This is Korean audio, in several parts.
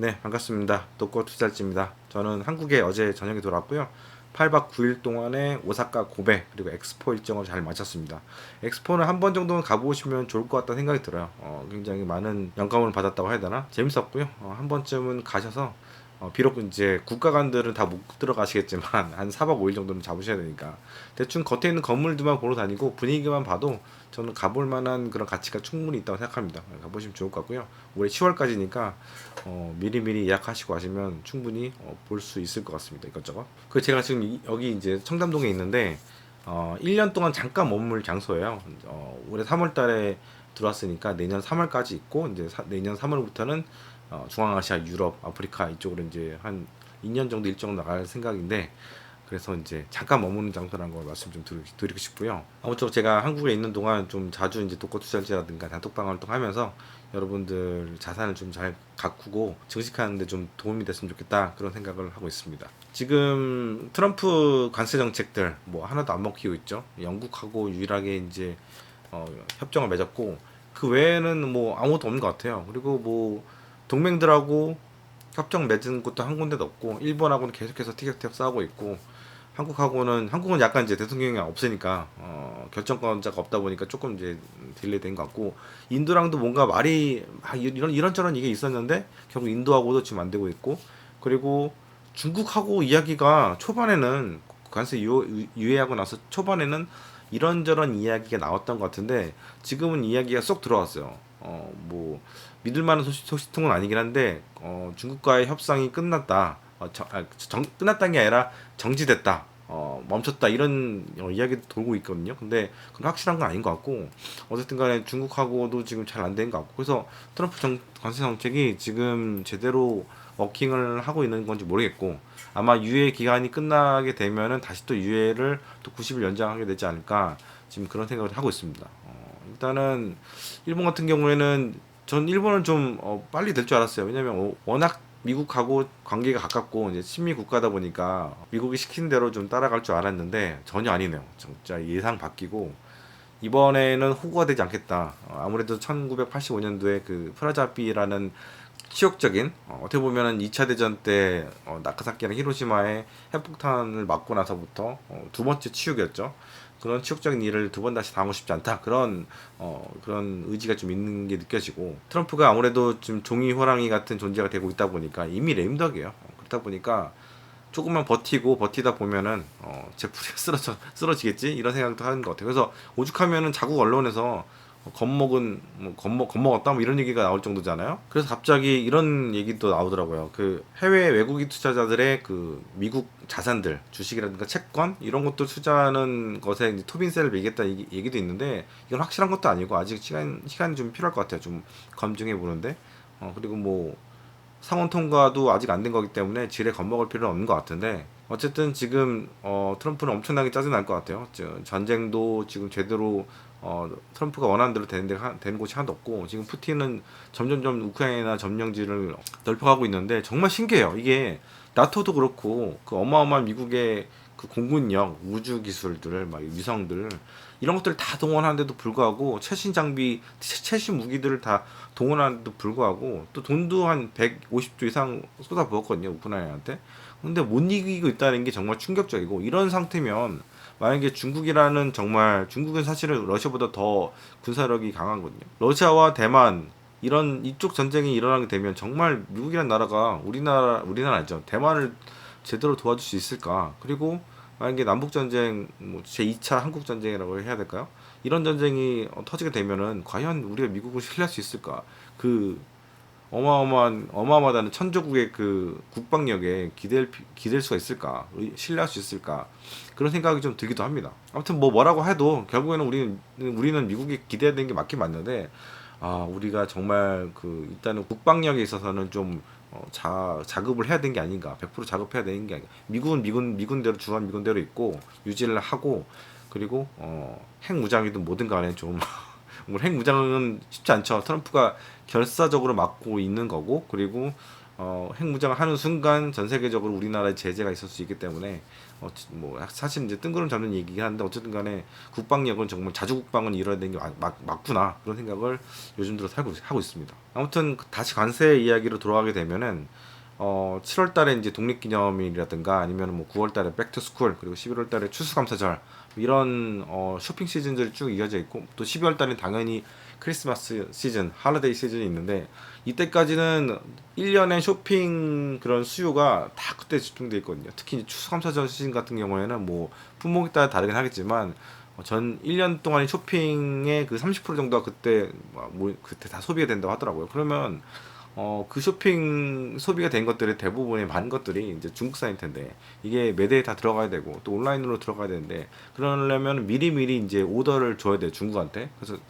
네, 반갑습니다. 독거 투자지입니다. 저는 한국에 어제 저녁에 돌아왔고요. 8박 9일 동안에 오사카, 고베 그리고 엑스포 일정을 잘 마쳤습니다. 엑스포는 한 번 정도는 가보시면 좋을 것 같다는 생각이 들어요. 어, 굉장히 많은 영감을 받았다고 해야 되나? 재밌었고요. 어, 한 번쯤은 가셔서 어, 비록 이제 국가관들은 다 못 들어가시겠지만 한 4박 5일 정도는 잡으셔야 되니까 대충 겉에 있는 건물들만 보러 다니고 분위기만 봐도 저는 가볼 만한 그런 가치가 충분히 있다고 생각합니다. 가보시면 좋을 것 같고요. 올해 10월까지니까 어, 미리미리 예약하시고 하시면 충분히 어, 볼수 있을 것 같습니다. 이것저것. 그 제가 지금 이- 여기 이제 청담동에 있는데 어, 1년 동안 잠깐 머물 장소예요. 어, 올해 3월 달에 들어왔으니까 내년 3월까지 있고 이제 사- 내년 3월부터는 어, 중앙아시아, 유럽, 아프리카 이쪽으로 이제 한 2년 정도 일정 나갈 생각인데 그래서 이제 잠깐 머무는 장소라는 걸 말씀 좀 드리, 드리고 싶고요. 아무쪼록 제가 한국에 있는 동안 좀 자주 이제 독거 투자지라든가 단톡방 활동하면서 여러분들 자산을 좀 잘 가꾸고 증식하는데 좀 도움이 됐으면 좋겠다 그런 생각을 하고 있습니다. 지금 트럼프 관세 정책들 뭐 하나도 안 먹히고 있죠. 영국하고 유일하게 이제 어, 협정을 맺었고 그 외에는 뭐 아무것도 없는 것 같아요. 그리고 뭐 동맹들하고 협정 맺은 곳도 한 군데도 없고 일본하고는 계속해서 티격태격 싸우고 있고 한국하고는 한국은 약간 이제 대통령이 없으니까 어, 결정권자가 없다 보니까 조금 이제 딜레이 된 것 같고 인도랑도 뭔가 말이 아, 이런 이런저런 이게 있었는데 결국 인도하고도 지금 안 되고 있고 그리고 중국하고 이야기가 초반에는 관세 유, 유예하고 나서 초반에는 이런저런 이야기가 나왔던 것 같은데 지금은 이야기가 쏙 들어왔어요. 어 뭐 믿을 만한 소식, 소식 통은 아니긴 한데 어, 중국과의 협상이 끝났다. 어, 정, 아, 정, 끝났다는 게 아니라 정지됐다. 어, 멈췄다 이런 어, 이야기도 돌고 있거든요. 근데 그건 확실한 건 아닌 것 같고 어쨌든 간에 중국하고도 지금 잘 안 되는 것 같고 그래서 트럼프 정, 관세 정책이 지금 제대로 워킹을 하고 있는 건지 모르겠고 아마 유예 기간이 끝나게 되면은 다시 또 유예를 또 90일 연장하게 되지 않을까 지금 그런 생각을 하고 있습니다. 어, 일단은 일본 같은 경우에는 전 일본은 좀 어, 빨리 될 줄 알았어요. 왜냐면 어, 워낙 미국하고 관계가 가깝고 이제 친미 국가다 보니까 미국이 시킨 대로 좀 따라갈 줄 알았는데 전혀 아니네요. 진짜 예상 바뀌고 이번에는 호구가 되지 않겠다. 어, 아무래도 1985년도에 그 프라자비라는 치욕적인 어, 어떻게 보면은 2차 대전 때 어, 나카사키랑 히로시마에 핵폭탄을 맞고 나서부터 어, 두 번째 치욕이었죠. 그런 치욕적인 일을 두 번 다시 당하고 싶지 않다. 그런 어, 그런 의지가 좀 있는 게 느껴지고 트럼프가 아무래도 좀 종이 호랑이 같은 존재가 되고 있다 보니까 이미 레임덕이에요. 어, 그렇다 보니까 조금만 버티고 버티다 보면은 어, 제 풀이 쓰러져 쓰러지겠지 이런 생각도 하는 것 같아요. 그래서 오죽하면은 자국 언론에서 어, 겁먹은 뭐 겁먹 겁먹었다 뭐 이런 얘기가 나올 정도잖아요. 그래서 갑자기 이런 얘기도 나오더라고요. 그 해외 외국인 투자자들의 그 미국 자산들 주식이라든가 채권 이런 것도 투자하는 것에 토빈세를 매겠다 얘기, 얘기도 있는데 이건 확실한 것도 아니고 아직 시간 시간이 좀 필요할 것 같아요. 좀 검증해 보는데 어 그리고 뭐 상원 통과도 아직 안 된 거기 때문에 지레 겁먹을 필요는 없는 것 같은데 어쨌든 지금 어, 트럼프는 엄청나게 짜증 날 것 같아요. 저, 전쟁도 지금 제대로 어, 트럼프가 원하는 대로 되는, 데, 하- 되는 곳이 하나도 없고 지금 푸틴은 점점점 우크라이나 점령지를 넓혀가고 있는데 정말 신기해요. 이게 나토도 그렇고 그 어마어마한 미국의 그 공군력, 우주 기술들을 막 위성들 이런 것들을 다 동원하는데도 불구하고 최신 장비, 최- 최신 무기들을 다 동원하는데도 불구하고 또 돈도 한 150조 이상 쏟아부었거든요 우크라이나한테. 근데 못 이기고 있다는 게 정말 충격적이고 이런 상태면 만약에 중국이라는 정말 중국은 사실은 러시아보다 더 군사력이 강하거든요. 러시아와 대만 이런 이쪽 전쟁이 일어나게 되면 정말 미국이라는 나라가 우리나라 우리나라죠 대만을 제대로 도와줄 수 있을까? 그리고 만약에 남북 전쟁 뭐 제 2차 한국 전쟁이라고 해야 될까요? 이런 전쟁이 어, 터지게 되면은 과연 우리가 미국을 신뢰할 수 있을까? 그 어마어마한 어마어마하다는 천조국의 그 국방력에 기댈 피- 기댈 수가 있을까? 의- 신뢰할 수 있을까? 그런 생각이 좀 들기도 합니다. 아무튼 뭐 뭐라고 해도 결국에는 우리는 우리는 미국에 기대야 되는 게 맞긴 맞는데 아 우리가 정말 그 일단은 국방력에 있어서는 좀 어, 자, 자급을 해야 되는 게 아닌가 100% 자급해야 되는 게 아닌가 미국은 미군 미군대로 주한 미군대로 있고 유지를 하고 그리고 어, 핵무장이든 뭐든 간에 좀 뭐 핵무장은 쉽지 않죠 트럼프가 결사적으로 막고 있는 거고 그리고 어, 핵무장을 하는 순간 전 세계적으로 우리나라에 제재가 있을 수 있기 때문에 어, 지- 뭐 사실 이제 뜬구름 잡는 얘기긴 한데 어쨌든 간에 국방력은 정말 자주 국방은 이뤄야 되는 게 맞, 맞, 맞구나 그런 생각을 요즘 들어 살고 하고 있습니다. 아무튼 다시 관세 이야기로 돌아가게 되면은 어 7월 달에 이제 독립기념일이라든가 아니면 뭐 9월 달에 백투스쿨 그리고 11월 달에 추수감사절 이런 어 쇼핑 시즌들이 쭉 이어져 있고 또 12월 달에 당연히 크리스마스 시즌, 할리데이 시즌이 있는데 이때까지는 1년의 쇼핑 그런 수요가 다 그때 집중돼 있거든요. 특히 이제 추수감사절 시즌 같은 경우에는 뭐 품목에 따라 다르긴 하겠지만 어, 전 1년 동안의 쇼핑의 그 30% 정도가 그때 뭐 그때 다 소비가 된다고 하더라고요. 그러면 어, 그 쇼핑 소비가 된 것들의 대부분의 많은 것들이 이제 중국산일 텐데 이게 매대에 다 들어가야 되고 또 온라인으로 들어가야 되는데 그러려면 미리미리 이제 오더를 줘야 돼요 중국한테. 그래서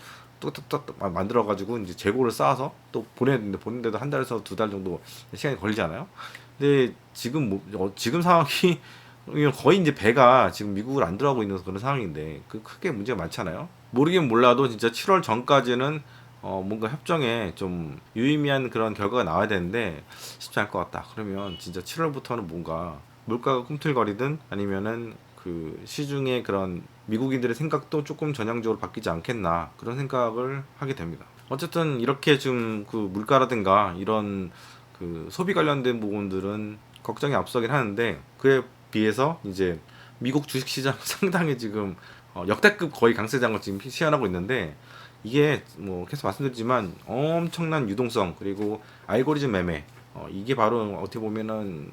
또또또 만들어 가지고 이제 재고를 쌓아서 또 보내야 되는데 보내는데도 한 달에서 두 달 정도 시간이 걸리잖아요? 근데 지금 뭐 어, 지금 상황이 거의 이제 배가 지금 미국을 안 들어가고 있는 그런 상황인데 그 크게 문제가 많잖아요? 모르긴 몰라도 진짜 7월 전까지는 어, 뭔가 협정에 좀 유의미한 그런 결과가 나와야 되는데 쉽지 않을 것 같다. 그러면 진짜 7월부터는 뭔가 물가가 꿈틀거리든 아니면은 그 시중의 그런 미국인들의 생각도 조금 전향적으로 바뀌지 않겠나 그런 생각을 하게 됩니다. 어쨌든 이렇게 좀그 물가라든가 이런 그 소비 관련된 부분들은 걱정이 앞서긴 하는데 그에 비해서 이제 미국 주식시장 상당히 지금 어, 역대급 거의 강세장을 지금 시현하고 있는데 이게 뭐 계속 말씀드리지만 엄청난 유동성 그리고 알고리즘 매매 어, 이게 바로 어떻게 보면은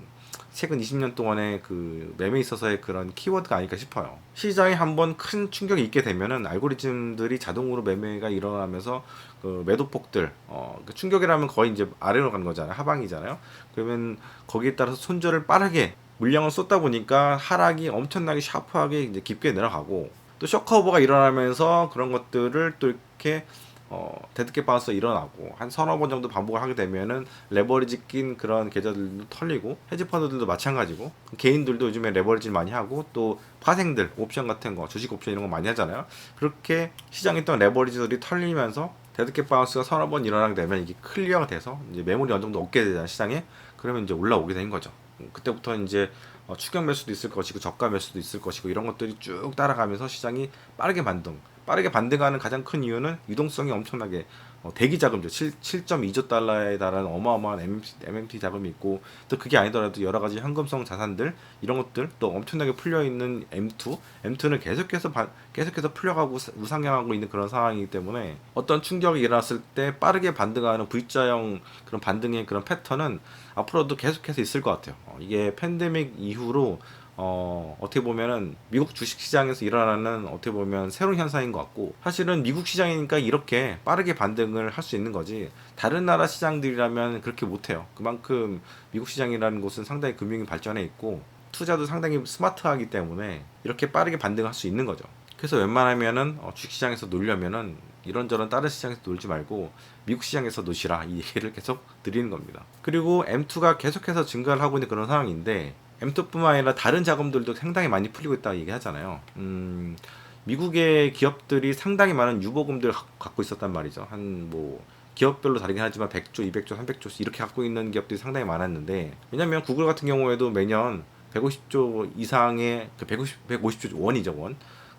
최근 20년 동안의 그 매매에 있어서의 그런 키워드가 아닐까 싶어요. 시장에 한번 큰 충격이 있게 되면은 알고리즘들이 자동으로 매매가 일어나면서 그 매도폭들 어, 그 충격이라면 거의 이제 아래로 가는 거잖아요. 하방이잖아요. 그러면 거기에 따라서 손절을 빠르게 물량을 쏟다 보니까 하락이 엄청나게 샤프하게 이제 깊게 내려가고 또 쇼커버가 일어나면서 그런 것들을 또 이렇게 어, 데드캣 바운스 일어나고 한 서너 번 정도 반복을 하게 되면은 레버리지 낀 그런 계좌들도 털리고 헤지 펀드들도 마찬가지고 개인들도 요즘에 레버리지를 많이 하고 또 파생들 옵션 같은 거 주식 옵션 이런 거 많이 하잖아요. 그렇게 시장에 있던 레버리지들이 털리면서 데드캣 바운스가 서너 번 일어나게 되면 이게 클리어가 돼서 이제 매물이 어느 정도 얻게 되잖아요 시장에. 그러면 이제 올라오게 되는 거죠. 그때부터 이제 어, 추격 매수도 있을 것이고 저가 매수도 있을 것이고 이런 것들이 쭉 따라가면서 시장이 빠르게 반등 빠르게 반등하는 가장 큰 이유는 유동성이 엄청나게 어, 대기 자금죠 7, 7.2조 달러에 달하는 어마어마한 MMT, MMT 자금이 있고 또 그게 아니더라도 여러 가지 현금성 자산들 이런 것들 또 엄청나게 풀려 있는 M2 M2는 계속해서 바, 계속해서 풀려가고 사- 우상향하고 있는 그런 상황이기 때문에 어떤 충격이 일어났을 때 빠르게 반등하는 V자형 그런 반등의 그런 패턴은 앞으로도 계속해서 있을 것 같아요. 어, 이게 팬데믹 이후로 어, 어떻게 보면은 미국 주식 시장에서 일어나는 어떻게 보면 새로운 현상인 것 같고 사실은 미국 시장이니까 이렇게 빠르게 반등을 할 수 있는 거지 다른 나라 시장들이라면 그렇게 못해요. 그만큼 미국 시장이라는 곳은 상당히 금융이 발전해 있고 투자도 상당히 스마트하기 때문에 이렇게 빠르게 반등할 수 있는 거죠. 그래서 웬만하면은 어, 주식 시장에서 놀려면은 이런저런 다른 시장에서 놀지 말고 미국 시장에서 노시라 이 얘기를 계속 드리는 겁니다. 그리고 M2가 계속해서 증가를 하고 있는 그런 상황인데 M2뿐만 아니라 다른 자금들도 상당히 많이 풀리고 있다고 얘기하잖아요. 음, 미국의 기업들이 상당히 많은 유보금들 을 갖고 있었단 말이죠. 한 뭐 기업별로 다르긴 하지만 100조, 200조, 300조씩 이렇게 갖고 있는 기업들이 상당히 많았는데 왜냐면 구글 같은 경우에도 매년 150조 이상의 그 150, 150조 원이죠 원.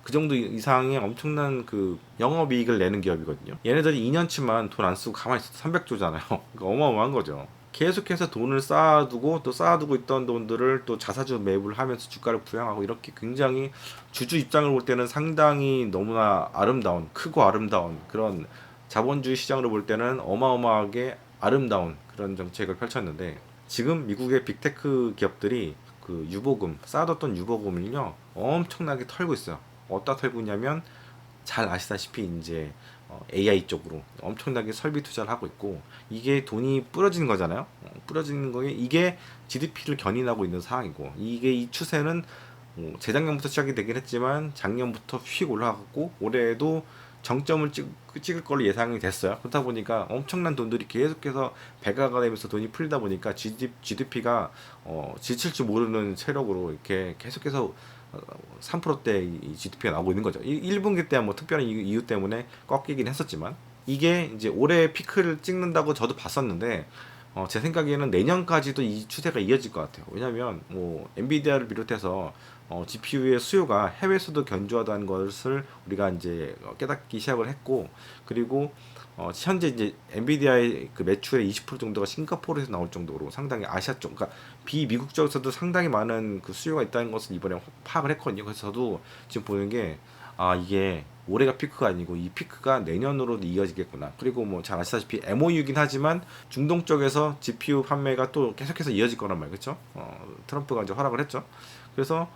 그 정도 이상의 엄청난 그 영업이익을 내는 기업이거든요. 얘네들이 2년치만 돈 안 쓰고 가만히 있어도 300조잖아요. 그러니까 어마어마한 거죠. 계속해서 돈을 쌓아두고 또 쌓아두고 있던 돈들을 또 자사주 매입을 하면서 주가를 부양하고 이렇게 굉장히 주주 입장을 볼 때는 상당히 너무나 아름다운 크고 아름다운 그런 자본주의 시장으로 볼 때는 어마어마하게 아름다운 그런 정책을 펼쳤는데 지금 미국의 빅테크 기업들이 그 유보금 쌓아뒀던 유보금을요 엄청나게 털고 있어요. 어디다 털고 있냐면 잘 아시다시피 이제 어, AI 쪽으로 엄청나게 설비 투자를 하고 있고 이게 돈이 뿌려지는 거잖아요. 어, 뿌려지는 거에 이게 GDP를 견인하고 있는 상황이고 이게 이 추세는 어, 재작년부터 시작이 되긴 했지만 작년부터 휙 올라갔고 올해에도 정점을 찍, 찍을 걸로 예상이 됐어요. 그렇다 보니까 엄청난 돈들이 계속해서 배가가 되면서 돈이 풀리다 보니까 GDP가 어, 지칠 줄 모르는 체력으로 이렇게 계속해서 3%대 이 GDP가 나오고 있는 거죠. 1분기 때 뭐 특별한 이유 때문에 꺾이긴 했었지만 이게 이제 올해 피크를 찍는다고 저도 봤었는데 어, 제 생각에는 내년까지도 이 추세가 이어질 것 같아요. 왜냐하면 뭐 엔비디아를 비롯해서 어, GPU의 수요가 해외에서도 견조하다는 것을 우리가 이제 어, 깨닫기 시작을 했고 그리고 어, 현재 이제 엔비디아의 그 매출의 20% 정도가 싱가포르에서 나올 정도로 상당히 아시아 쪽, 그러니까 비미국 쪽에서도 상당히 많은 그 수요가 있다는 것을 이번에 파악을 했거든요. 그래서 저도 지금 보는 게 아 이게 올해가 피크가 아니고 이 피크가 내년으로도 이어지겠구나. 그리고 뭐 잘 아시다시피 MOU긴 하지만 중동 쪽에서 GPU 판매가 또 계속해서 이어질 거란 말 그렇죠? 어, 트럼프가 이제 허락을 했죠. 그래서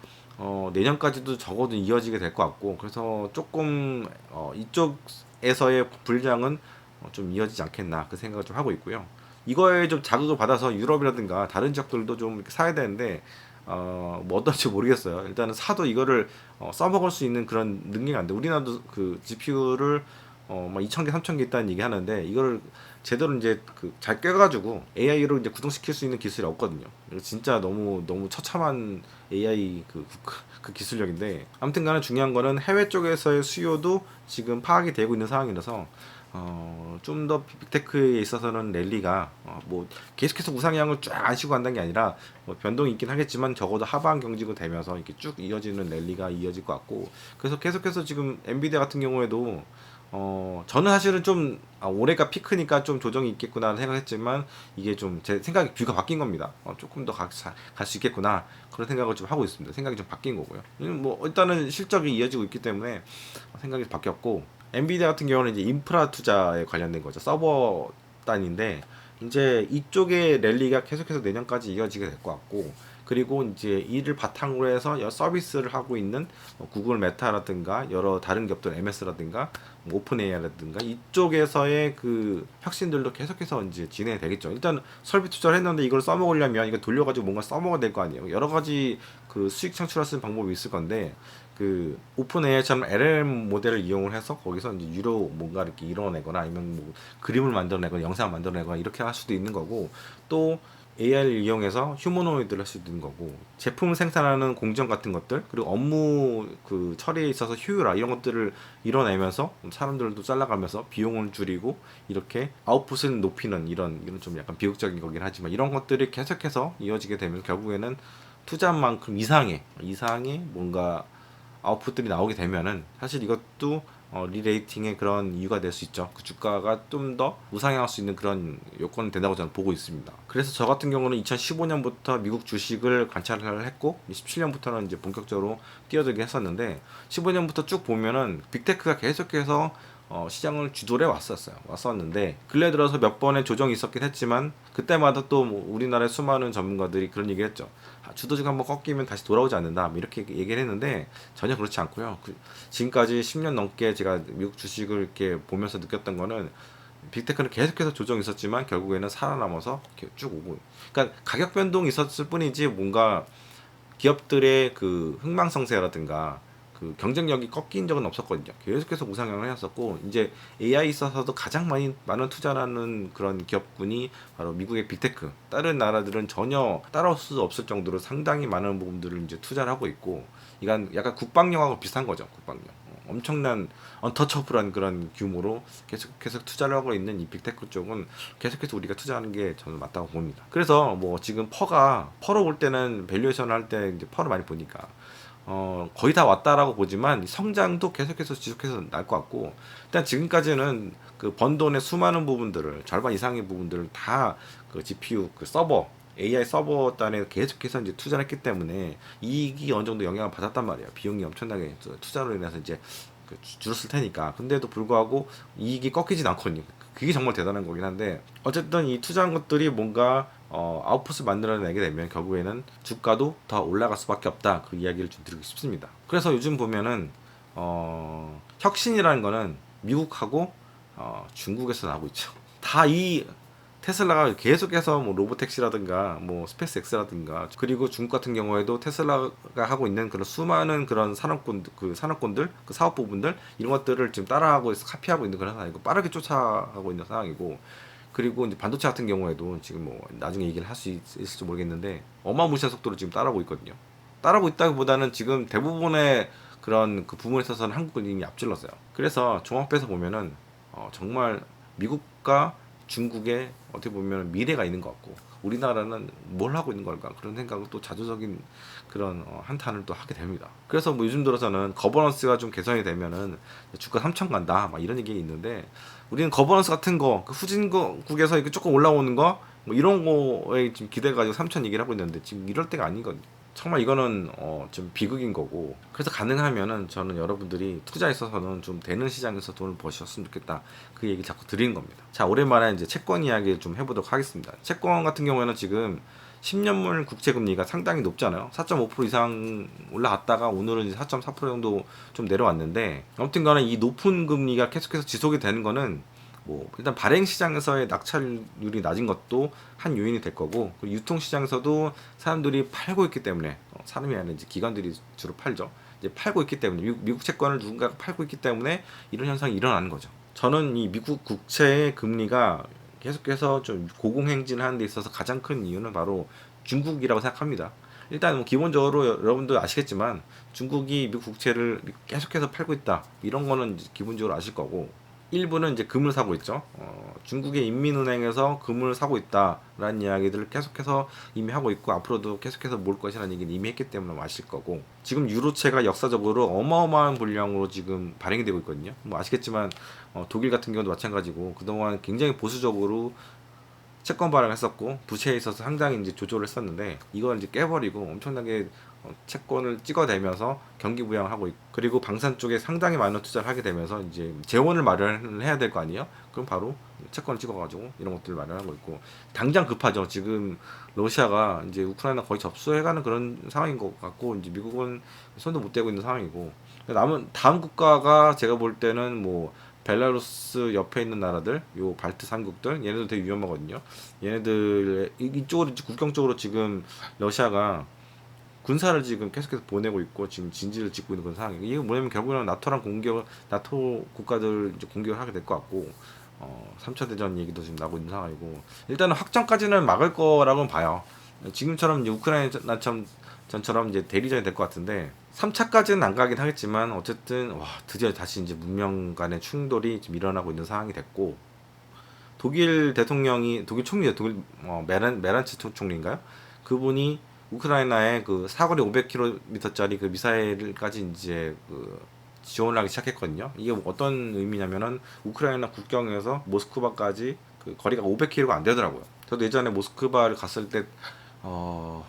어, 내년까지도 적어도 이어지게 될 것 같고 그래서 조금 어, 이쪽에서의 불장은 어, 좀 이어지지 않겠나 그 생각을 좀 하고 있고요. 이거에 좀 자극을 받아서 유럽이라든가 다른 지역들도 좀 이렇게 사야 되는데 어, 뭐 어떨지 모르겠어요. 일단은 사도 이거를 어, 써먹을 수 있는 그런 능력이 안 돼. 우리나라도 그 GPU를 어, 막 2,000개, 3,000개 있다는 얘기 하는데 이거를 제대로 이제 그잘 꿰가지고 AI로 이제 구동시킬 수 있는 기술이 없거든요. 진짜 너무 너무 처참한 AI 그, 그, 그 기술력인데 아무튼간에 중요한 거는 해외 쪽에서의 수요도 지금 파악이 되고 있는 상황이라서 어, 좀 더 빅테크에 있어서는 랠리가 어, 뭐 계속해서 우상향을 쫙 안 쉬고 간다는 게 아니라 뭐 변동이 있긴 하겠지만 적어도 하방 경직은 되면서 이렇게 쭉 이어지는 랠리가 이어질 것 같고 그래서 계속해서 지금 엔비디아 같은 경우에도 어 저는 사실은 좀 아, 올해가 피크니까 좀 조정이 있겠구나 생각했지만 이게 좀 제 생각이 뷰가 바뀐 겁니다. 어, 조금 더 갈 수 있겠구나 그런 생각을 좀 하고 있습니다. 생각이 좀 바뀐 거고요. 음, 뭐 일단은 실적이 이어지고 있기 때문에 생각이 바뀌었고 엔비디아 같은 경우는 이제 인프라 투자에 관련된 거죠. 서버 단인데 이제 이쪽의 랠리가 계속해서 내년까지 이어지게 될 것 같고 그리고 이제 이를 바탕으로 해서 서비스를 하고 있는 뭐 구글 메타라든가 여러 다른 기업들 MS라든가 뭐 오픈 AI라든가 이쪽에서의 그 혁신들도 계속해서 이제 진행되겠죠. 일단 설비 투자를 했는데 이걸 써먹으려면 이거 돌려가지고 뭔가 써먹어야 될 거 아니에요. 여러 가지 그 수익 창출할 수 있는 방법이 있을 건데 그 오픈 AI처럼 LLM 모델을 이용을 해서 거기서 이제 유료 뭔가 이렇게 이뤄내거나 아니면 뭐 그림을 만들어내거나 영상을 만들어내거나 이렇게 할 수도 있는 거고 또 AI를 이용해서 휴머노이드를 할 수도 있는 거고 제품 생산하는 공정 같은 것들 그리고 업무 그 처리에 있어서 효율화 이런 것들을 이뤄내면서 사람들도 잘라가면서 비용을 줄이고 이렇게 아웃풋을 높이는 이런 이런 좀 약간 비극적인 거긴 하지만 이런 것들이 계속해서 이어지게 되면 결국에는 투자한 만큼 이상의 이상의 뭔가 아웃풋들이 나오게 되면은 사실 이것도 어, 리레이팅의 그런 이유가 될 수 있죠. 그 주가가 좀 더 우상향할 수 있는 그런 요건이 된다고 저는 보고 있습니다. 그래서 저 같은 경우는 2015년부터 미국 주식을 관찰을 했고 17년부터는 이제 본격적으로 뛰어들게 했었는데 15년부터 쭉 보면은 빅테크가 계속해서 어, 시장을 주도해 왔었어요. 왔었는데 근래 들어서 몇 번의 조정이 있었긴 했지만 그때마다 또 뭐 우리나라의 수많은 전문가들이 그런 얘기를 했죠. 아, 주도주가 한번 꺾이면 다시 돌아오지 않는다. 뭐 이렇게 얘기를 했는데 전혀 그렇지 않고요. 그, 지금까지 10년 넘게 제가 미국 주식을 이렇게 보면서 느꼈던 거는 빅테크는 계속해서 조정이 있었지만 결국에는 살아남아서 이렇게 쭉 오고. 그러니까 가격 변동이 있었을 뿐이지 뭔가 기업들의 그 흥망성쇠라든가 그 경쟁력이 꺾인 적은 없었거든요. 계속해서 우상향을 해왔었고 이제 AI 있어서도 가장 많이 많은 투자라는 그런 기업군이 바로 미국의 빅테크. 다른 나라들은 전혀 따라올 수 없을 정도로 상당히 많은 부분들을 이제 투자를 하고 있고 이건 약간 국방력하고 비슷한 거죠. 국방력. 어, 엄청난 언터처블한 그런 규모로 계속 계속 투자를 하고 있는 이 빅테크 쪽은 계속해서 우리가 투자하는 게 저는 맞다고 봅니다. 그래서 뭐 지금 퍼가 퍼로 볼 때는 밸류에이션 할 때 이제 퍼를 많이 보니까 어, 거의 다 왔다라고 보지만 성장도 계속해서 지속해서 날 것 같고 일단 지금까지는 그 번 돈의 수많은 부분들을 절반 이상의 부분들을 다 그 GPU 그 서버 AI 서버 단에 계속해서 이제 투자를 했기 때문에 이익이 어느 정도 영향을 받았단 말이에요. 비용이 엄청나게 투자로 인해서 이제 그 줄었을 테니까. 근데도 불구하고 이익이 꺾이진 않거든요. 그게 정말 대단한 거긴 한데 어쨌든 이 투자한 것들이 뭔가 어, 아웃풋을 만들어내게 되면 결국에는 주가도 더 올라갈 수밖에 없다 그 이야기를 좀 드리고 싶습니다. 그래서 요즘 보면은 어, 혁신이라는 거는 미국하고 어, 중국에서 나오고 있죠. 다 이 테슬라가 계속해서 뭐 로보택시라든가 뭐 스페이스X라든가 그리고 중국 같은 경우에도 테슬라가 하고 있는 그런 수많은 그런 산업군 그 산업군들 그 사업 부분들 이런 것들을 지금 따라하고 카피하고 있는 그런 상황이고 빠르게 쫓아가고 있는 상황이고 그리고 이제 반도체 같은 경우에도 지금 뭐 나중에 얘기를 할 수 있을지 모르겠는데 어마무시한 속도로 지금 따라오고 있거든요. 따라오고 있다기보다는 지금 대부분의 그런 그 부분에 있어서는 한국은 이미 앞질렀어요. 그래서 종합해서 보면은 어 정말 미국과 중국에 어떻게 보면 미래가 있는 것 같고 우리나라는 뭘 하고 있는 걸까 그런 생각을 또 자조적인 그런 어, 한탄을 또 하게 됩니다. 그래서 뭐 요즘 들어서는 거버넌스가 좀 개선이 되면은 주가 3천 간다 막 이런 얘기 있는데 우리는 거버넌스 같은 거 그 후진국에서 이렇게 조금 올라오는 거 뭐 이런 거에 지금 기대 가지고 3천 얘기를 하고 있는데 지금 이럴 때가 아니거든요. 정말 이거는 어, 좀 비극인 거고 그래서 가능하면은 저는 여러분들이 투자에 있어서는 좀 되는 시장에서 돈을 버셨으면 좋겠다. 그 얘기 자꾸 드리는 겁니다. 자 오랜만에 이제 채권 이야기를 좀 해보도록 하겠습니다. 채권 같은 경우에는 지금 10년물 국채 금리가 상당히 높잖아요. 4.5% 이상 올라갔다가 오늘은 이제 4.4% 정도 좀 내려왔는데 아무튼 간에 이 높은 금리가 계속해서 지속이 되는 거는 뭐 일단 발행 시장에서의 낙찰률이 낮은 것도 한 요인이 될 거고 유통 시장에서도 사람들이 팔고 있기 때문에 어, 사람이 아니라 이제 기관들이 주로 팔죠. 이제 팔고 있기 때문에 미국, 미국 채권을 누군가가 팔고 있기 때문에 이런 현상이 일어나는 거죠. 저는 이 미국 국채의 금리가 계속해서 좀 고공행진하는 데 있어서 가장 큰 이유는 바로 중국이라고 생각합니다. 일단 뭐 기본적으로 여러분도 아시겠지만 중국이 미국 국채를 계속해서 팔고 있다 이런 거는 기본적으로 아실 거고 일부는 이제 금을 사고 있죠. 어, 중국의 인민은행에서 금을 사고 있다라는 이야기들을 계속해서 이미 하고 있고 앞으로도 계속해서 몰 것이라는 얘기는 이미 했기 때문에 아실 거고 지금 유로채가 역사적으로 어마어마한 분량으로 지금 발행이 되고 있거든요. 뭐 아시겠지만 어, 독일 같은 경우도 마찬가지고 그동안 굉장히 보수적으로 채권 발행을 했었고 부채에 있어서 상당히 이제 조절을 했었는데 이걸 이제 깨버리고 엄청나게 어, 채권을 찍어내면서 경기 부양을 하고 있고 그리고 방산 쪽에 상당히 많은 투자를 하게 되면서 이제 재원을 마련을 해야 될 거 아니에요? 그럼 바로 채권을 찍어가지고 이런 것들을 마련하고 있고 당장 급하죠. 지금 러시아가 이제 우크라이나 거의 접수해가는 그런 상황인 것 같고 이제 미국은 손도 못 대고 있는 상황이고 남은 다음 국가가 제가 볼 때는 뭐 벨라루스 옆에 있는 나라들, 요 발트 삼국들, 얘네들 되게 위험하거든요. 얘네들 이- 이쪽으로 국경 쪽으로 지금 러시아가 군사를 지금 계속해서 보내고 있고 지금 진지를 짓고 있는 그런 상황이고 이게 뭐냐면 결국에는 나토랑 공격, 나토 국가들 이제 공격을 하게 될 것 같고 어, 3차 대전 얘기도 지금 나고 있는 상황이고 일단은 확정까지는 막을 거라고는 봐요. 지금처럼 이제 우크라이나처럼 전처럼 이제 대리전이 될 것 같은데 3차까지는 안 가긴 하겠지만 어쨌든 와 드디어 다시 이제 문명 간의 충돌이 지금 일어나고 있는 상황이 됐고 독일 대통령이 독일 총리 독일 어, 메란 메란츠 총- 총리인가요? 그분이 우크라이나에 그 사거리 500km짜리 그 미사일까지 이제 그 지원을 하기 시작했거든요. 이게 어떤 의미냐면은 우크라이나 국경에서 모스크바까지 그 거리가 500km가 안 되더라고요. 저도 예전에 모스크바를 갔을 때 어,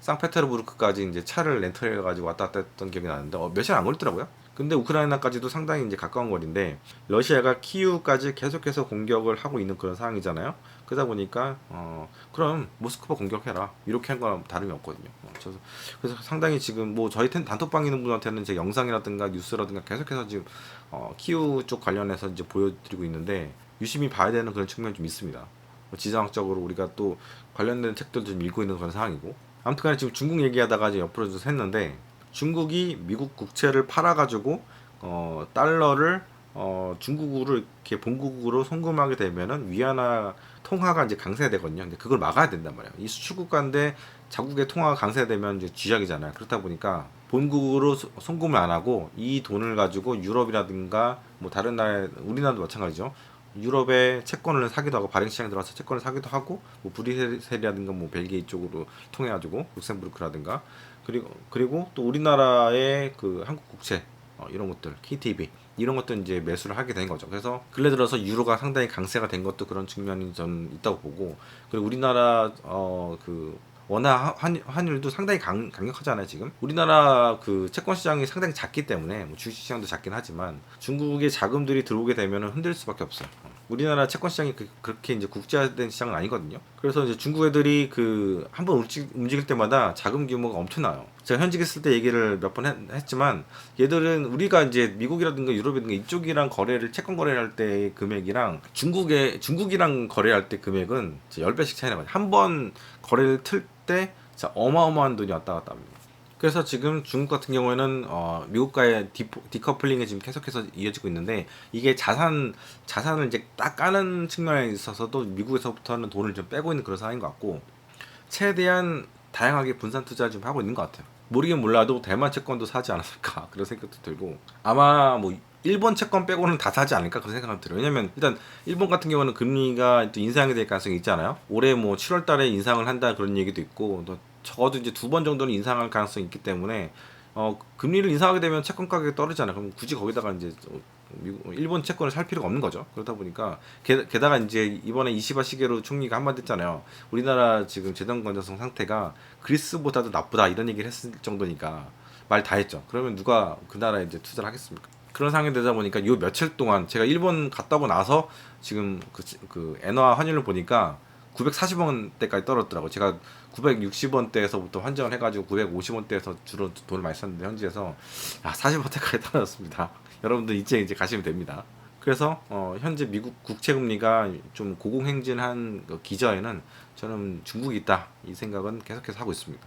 상페테르부르크까지 이제 차를 렌트해 가지고 왔다 갔다 했던 기억이 나는데 어, 몇 시간 안 걸리더라고요. 근데 우크라이나까지도 상당히 이제 가까운 거리인데 러시아가 키우까지 계속해서 공격을 하고 있는 그런 상황이잖아요. 그러다 보니까 어 그럼 모스크바 공격해라 이렇게 한 거랑 다름이 없거든요. 어, 그래서 그래서 상당히 지금 뭐 저희 텐- 단톡방 있는 분한테는 제 영상이라든가 뉴스라든가 계속해서 지금 어 키우 쪽 관련해서 이제 보여드리고 있는데 유심히 봐야 되는 그런 측면이 좀 있습니다. 뭐 지정학적으로 우리가 또 관련된 책들도 좀 읽고 있는 그런 상황이고 아무튼간에 지금 중국 얘기하다가 이제 옆으로 좀 샜는데 중국이 미국 국채를 팔아가지고 어 달러를 어 중국으로 이렇게 본국으로 송금하게 되면은 위안화 통화가 이제 강세되거든요. 근데 그걸 막아야 된단 말이에요. 이 수출국가인데 자국의 통화가 강세되면 이제 쥐약이잖아요. 그렇다 보니까 본국으로 소- 송금을 안 하고 이 돈을 가지고 유럽이라든가 뭐 다른 나라 우리나라도 마찬가지죠. 유럽의 채권을 사기도 하고 발행 시장에 들어가서 채권을 사기도 하고 뭐 브리셀이라든가 뭐 벨기에 이쪽으로 통해 가지고 룩셈부르크라든가 그리고 그리고 또 우리나라의 그 한국 국채 어, 이런 것들 KTB 이런 것도 이제 매수를 하게 된 거죠. 그래서 근래 들어서 유로가 상당히 강세가 된 것도 그런 측면이 저는 있다고 보고 그리고 우리나라 어 그 워낙 환, 환율도 상당히 강, 강력하잖아요 지금 우리나라 그 채권 시장이 상당히 작기 때문에 뭐 주식 시장도 작긴 하지만 중국의 자금들이 들어오게 되면 흔들 수밖에 없어요 어. 우리나라 채권 시장이 그, 그렇게 이제 국제화된 시장은 아니거든요 그래서 이제 중국 애들이 그 한번 움직, 움직일 때마다 자금 규모가 엄청나요 제가 현직에 있을 때 얘기를 몇 번 했지만 얘들은 우리가 이제 미국이라든가 유럽이라든가 이쪽이랑 거래를 채권 거래를 할 때 금액이랑 중국의 중국이랑 거래할 때 금액은 10배씩 차이 나거든요. 한 번 거래를 틀 때 어마어마한 돈이 왔다 갔다 합니다. 그래서 지금 중국 같은 경우에는 어, 미국과의 디포, 디커플링이 지금 계속해서 이어지고 있는데 이게 자산 자산을 이제 딱 까는 측면에 있어서도 미국에서부터는 돈을 좀 빼고 있는 그런 상황인 것 같고 최대한 다양하게 분산 투자를 좀 하고 있는 것 같아요. 모르긴 몰라도 대만 채권도 사지 않았을까 그런 생각도 들고 아마 뭐 일본 채권 빼고는 다 사지 않을까 그런 생각이 들어요. 왜냐면 일단 일본 같은 경우는 금리가 또 인상이 될 가능성이 있잖아요. 올해 뭐 7월 달에 인상을 한다 그런 얘기도 있고 또 적어도 이제 두 번 정도는 인상할 가능성이 있기 때문에 어 금리를 인상하게 되면 채권 가격이 떨어지잖아요. 그럼 굳이 거기다가 이제 미국, 일본 채권을 살 필요가 없는 거죠. 그러다 보니까 게, 게다가 이제 이번에 이시바 시게로 총리가 한마디 했잖아요. 우리나라 지금 재정 건전성 상태가 그리스보다도 나쁘다 이런 얘기를 했을 정도니까 말 다 했죠. 그러면 누가 그 나라에 이제 투자를 하겠습니까? 그런 상황이 되다 보니까 요 며칠 동안 제가 일본 갔다 오고 나서 지금 그, 그 엔화 환율을 보니까 940원대까지 떨어졌더라고요. 제가 960원대에서부터 환전을 해가지고 950원대에서 주로 돈을 많이 썼는데 현지에서 아 40원대까지 떨어졌습니다. 여러분들 이제 이제 가시면 됩니다. 그래서 어, 현재 미국 국채 금리가 좀 고공행진한 그 기저에는 저는 중국이 있다 이 생각은 계속해서 하고 있습니다.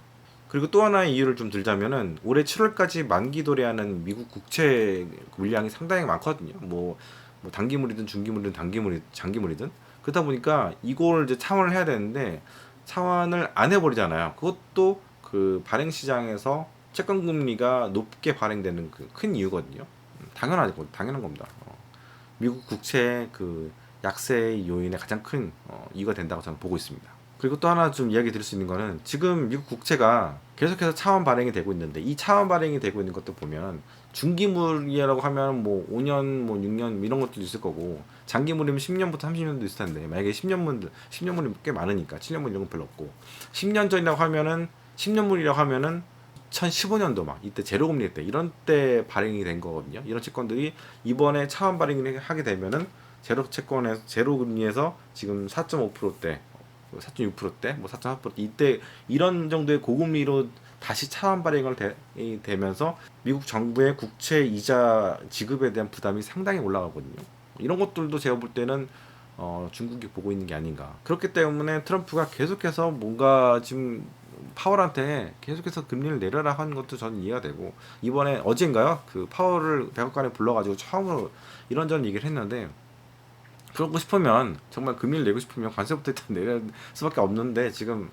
그리고 또 하나의 이유를 좀 들자면은 올해 7월까지 만기 도래하는 미국 국채 물량이 상당히 많거든요. 뭐, 뭐 단기물이든 중기물이든 단기물이 장기물이든 그러다 보니까 이걸 이제 차원을 해야 되는데 차원을 안 해버리잖아요. 그것도 그 발행 시장에서 채권 금리가 높게 발행되는 그 큰 이유거든요. 음, 당연하고 당연한 겁니다. 어, 미국 국채 그 약세 요인의 가장 큰 어, 이유가 된다고 저는 보고 있습니다. 그리고 또 하나 좀 이야기 드릴 수 있는 거는 지금 미국 국채가 계속해서 차원 발행이 되고 있는데 이 차원 발행이 되고 있는 것도 보면 중기물이라고 하면 뭐 5년 뭐 6년 이런 것도 있을 거고 장기물이면 10년부터 30년도 있을 텐데 만약에 10년물 10년물이 꽤 많으니까 7년물 이런 건 별로 없고 10년 전이라고 하면은 10년물이라고 하면은 2015년도 막 이때 제로 금리 때 이런 때 발행이 된 거거든요. 이런 채권들이 이번에 차원 발행을 하게 되면은 제로 채권에서 제로 금리에서 지금 4.5%대 4.6%대, 뭐 4.4% 이때 이런 정도의 고금리로 다시 차원 발행을 되, 되면서 미국 정부의 국채 이자 지급에 대한 부담이 상당히 올라가거든요. 이런 것들도 제가 볼 때는 어, 중국이 보고 있는 게 아닌가. 그렇기 때문에 트럼프가 계속해서 뭔가 지금 파월한테 계속해서 금리를 내려라 하는 것도 저는 이해가 되고 이번에 어젠가요 그 파월을 백악관에 불러가지고 처음으로 이런저런 얘기를 했는데 그러고 싶으면 정말 금리를 내고 싶으면 관세부터 일단 내릴 수밖에 없는데 지금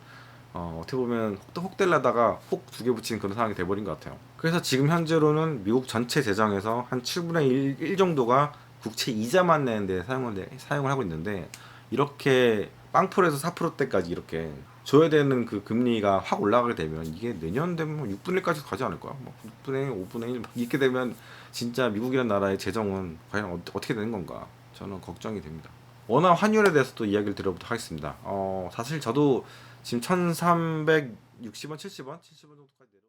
어, 어떻게 보면 혹, 혹될라다가 혹 두 개 붙이는 그런 상황이 돼버린 것 같아요. 그래서 지금 현재로는 미국 전체 재정에서 한 7분의 1, 1 정도가 국채 이자만 내는 데 사용을, 사용을 하고 있는데 이렇게 빵풀에서 4%대까지 이렇게 줘야 되는 그 금리가 확 올라가게 되면 이게 내년 되면 뭐 6분의 1까지 가지 않을까? 뭐 6분의 1, 5분의 1 이렇게 되면 진짜 미국이라는 나라의 재정은 과연 어, 어떻게 되는 건가? 저는 걱정이 됩니다. 원화 환율에 대해서 또 이야기를 드려보도록 하겠습니다. 어, 사실 저도 지금 1360원, 70원, 70원 정도까지